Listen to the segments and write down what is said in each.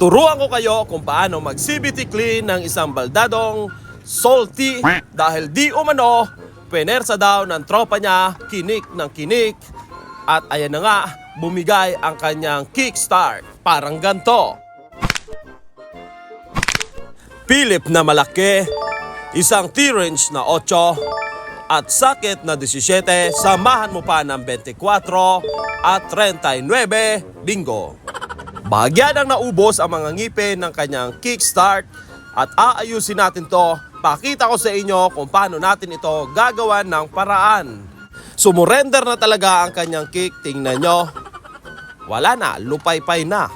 Turuan ko kayo kung paano mag CBT clean ng isang baldadong salty dahil di umano penersa daw ng tropa niya kinik ng kinik at ayan na nga bumigay ang kanyang kickstart parang ganto. Philip na malaki, isang T-range na 8 at sakit na 17, samahan mo pa ng 24 at 39, bingo. Bahagya nang naubos ang mga ngipin ng kanyang kickstart at aayusin natin to. Pakita ko sa inyo kung paano natin ito gagawan ng paraan. Sumurrender na talaga ang kanyang kick, tingnan nyo. Wala na, lupay-pay na.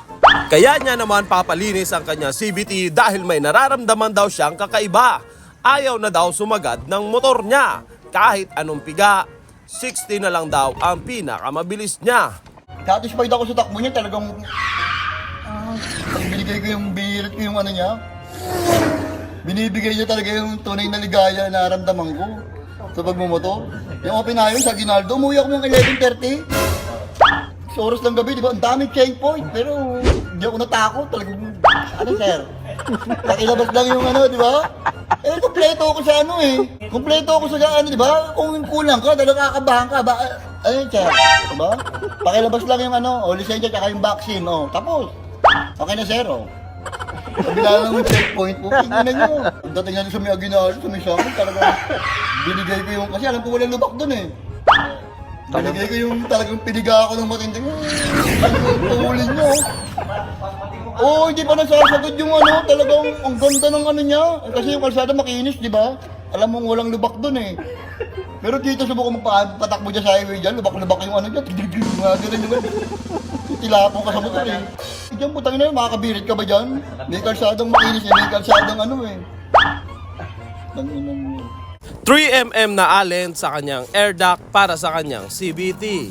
Kaya niya naman papalinis ang kanyang CVT dahil may nararamdaman daw siyang kakaiba. Ayaw na daw sumagad ng motor niya. Kahit anong piga, 60 na lang daw ang pinakamabilis niya. Satisfied ako sa takbo niya, talagang... Binigay ko yung, binirit ko yung ano niya. Binibigay niya talaga yung tunay na ligaya na naramdaman ko sa pagmumotor. Yung open na yun sa Ginaldo, umuwi ako ng 11.30. Sa oras ng gabi, di ba? Ang daming checkpoint. Pero hindi ako natakot. Talagang, ano sir? Nakilabas lang yung ano, di ba? Eh, kompleto ako sa ano eh. Kompleto ako sa ano, di ba? Kung kulang ka, dahil kakabahan ka, ba? Ayun, sir. Di ba? Pakilabas lang yung ano, o lisensya, tsaka yung vaccine, o. Tapos. Okay na, sir, o. Kabila lang yung checkpoint po, tingnan nyo. Ang dating natin sa may aginalo, sa may sangkot, talagang binigay ko yung, kasi alam ko walang lubak dun eh. Binigay ko yung talagang piniga ako ng matinding, pahulin nyo. Oo, oh, hindi pa nasasagot yung ano, talagang ang ganda ng ano niya. Kasi yung kalsada makinis, di ba? Alam mong walang lubak dun eh. Pero dito subukan mo pa, patakbo dyan sa highway dyan, lubak-lubak yung ano dyan, tigil-gil, mga ganun yung Tilapong ka sa motor eh. Eh, Diyan putang ina, makakabirit ka ba dyan? May kalsadang makinis eh, may kalsadang ano eh. Tanginan mo. 3mm na allen sa kanyang air duct para sa kanyang CVT.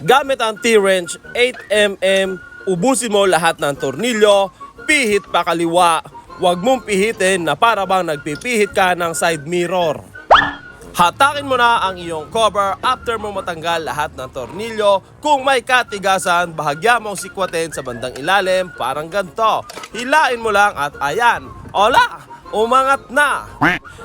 Gamit ang T-wrench 8mm, ubusin mo lahat ng tornilyo, pihit pa kaliwa, huwag mong pihitin na para bang nagpipihit ka ng side mirror. Hatakin mo na ang iyong cover after mo matanggal lahat ng tornilyo. Kung may katigasan, bahagya mong sikwatin sa bandang ilalim, parang ganito. Hilain mo lang at ayan, ola, umangat na.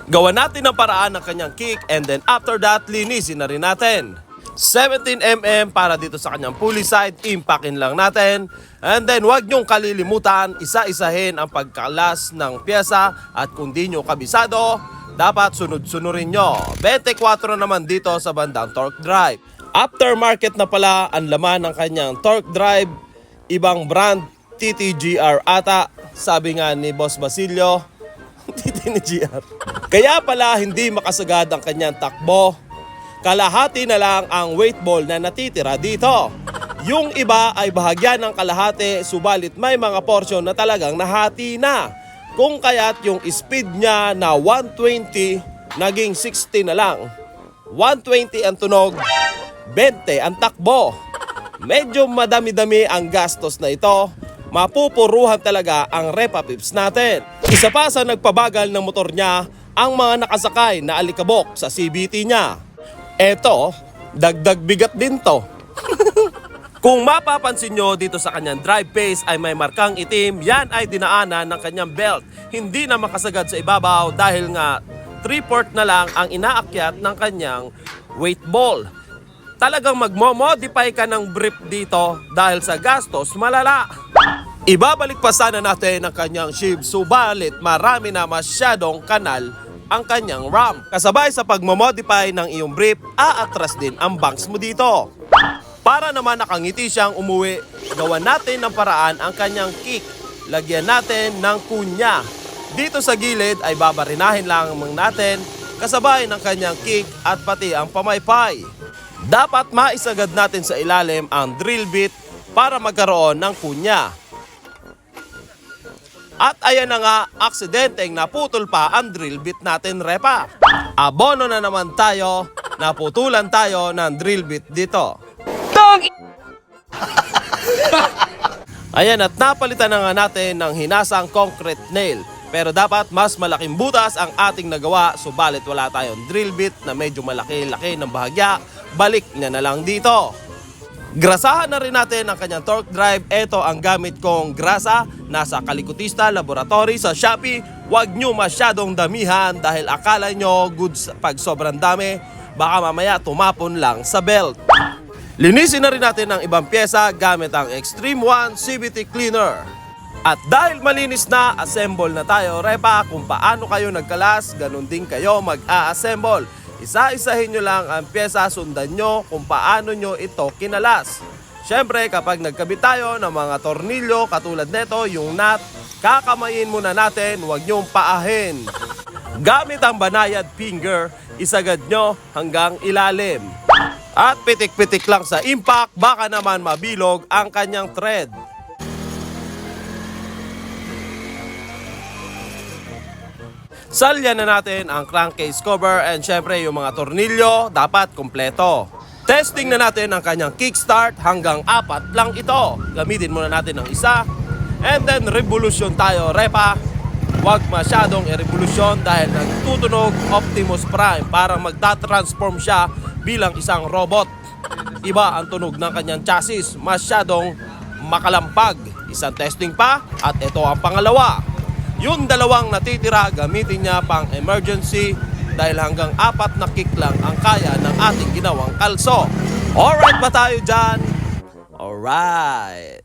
Gawa natin ang paraan ng kanyang kick and then after that, linisin na rin natin. 17mm para dito sa kanyang pulley side, impakin lang natin. And then wag nyong kalilimutan, isa-isahin ang pagkalas ng pyesa at kung di nyo kabisado, dapat sunod-sunurin nyo. 24 naman dito sa bandang torque drive. Aftermarket na pala ang laman ng kanyang torque drive, ibang brand, TTGR ata, sabi nga ni Boss Basilio, TTGR. Kaya pala hindi makasagad ang kanyang takbo. Kalahati na lang ang weight ball na natitira dito. Yung iba ay bahagya ng kalahati subalit may mga porsyon na talagang nahati na. Kung kaya't yung speed niya na 120 naging 60 na lang. 120 ang tunog, 20 ang takbo. Medyo madami-dami ang gastos na ito. Mapupuruhan talaga ang repa pips natin. Isa pa sa nagpabagal ng motor niya ang mga nakasakay na alikabok sa CBT niya. Eto, dagdag bigat din to. Kung mapapansin nyo dito sa kanyang drive pace ay may markang itim, yan ay dinaanan ng kanyang belt. Hindi na makasagad sa ibabaw dahil nga 3-port na lang ang inaakyat ng kanyang weight ball. Talagang magmo-modify ka ng brief dito dahil sa gastos malala. Ibabalik pa sana natin ang kanyang shift subalit marami na masyadong kanal ang kanyang RAM. Kasabay sa pagmamodify ng iyong brief, aatras din ang banks mo dito. Para naman nakangiti siyang umuwi, gawan natin ng paraan ang kanyang kick. Lagyan natin ng kunya. Dito sa gilid ay babarinahin lang natin kasabay ng kanyang kick at pati ang pamaypay. Dapat maisagad natin sa ilalim ang drill bit para magkaroon ng kunya. At ayan na nga, aksidenteng naputol pa ang drill bit natin repa. Abono na naman tayo, naputulan tayo ng drill bit dito. Ayan at napalitan na nga natin ng hinasang concrete nail. Pero dapat mas malaking butas ang ating nagawa subalit wala tayong drill bit na medyo malaki-laki ng bahagya. Balik niya na lang dito. Grasahan na rin natin ang kanyang torque drive. Ito ang gamit kong grasa. Nasa Kalikutista Laboratory sa Shopee. Huwag nyo masyadong damihan dahil akala nyo goods pag sobrang dami. Baka mamaya tumapon lang sa belt. Linisin na rin natin ang ibang pyesa gamit ang Extreme One CVT Cleaner. At dahil malinis na, assemble na tayo. Repa, kung paano kayo nagkalas, ganun din kayo mag-a-assemble. Isa-isahin nyo lang ang pyesa, sundan nyo kung paano nyo ito kinalas. Siyempre, kapag nagkabit tayo ng mga tornilyo katulad nito, yung nut, kakamayin muna natin, huwag nyong paahin. Gamit ang banayad finger, isagad nyo hanggang ilalim. At pitik-pitik lang sa impact, baka naman mabilog ang kanyang thread. Salyan na natin ang crankcase cover and syempre yung mga tornilyo dapat kumpleto. Testing na natin ang kanyang kickstart hanggang apat lang ito. Gamitin muna natin ng isa. And then revolution tayo. Repa, huwag masyadong i-revolution dahil nagtutunog Optimus Prime para magta-transform siya bilang isang robot. Iba ang tunog ng kanyang chassis. Masyadong makalampag. Isang testing pa at ito ang pangalawa. Yung dalawang natitira, gamitin niya pang emergency dahil hanggang apat na kick lang ang kaya ng ating ginawang kalso. Alright ba tayo dyan? Alright.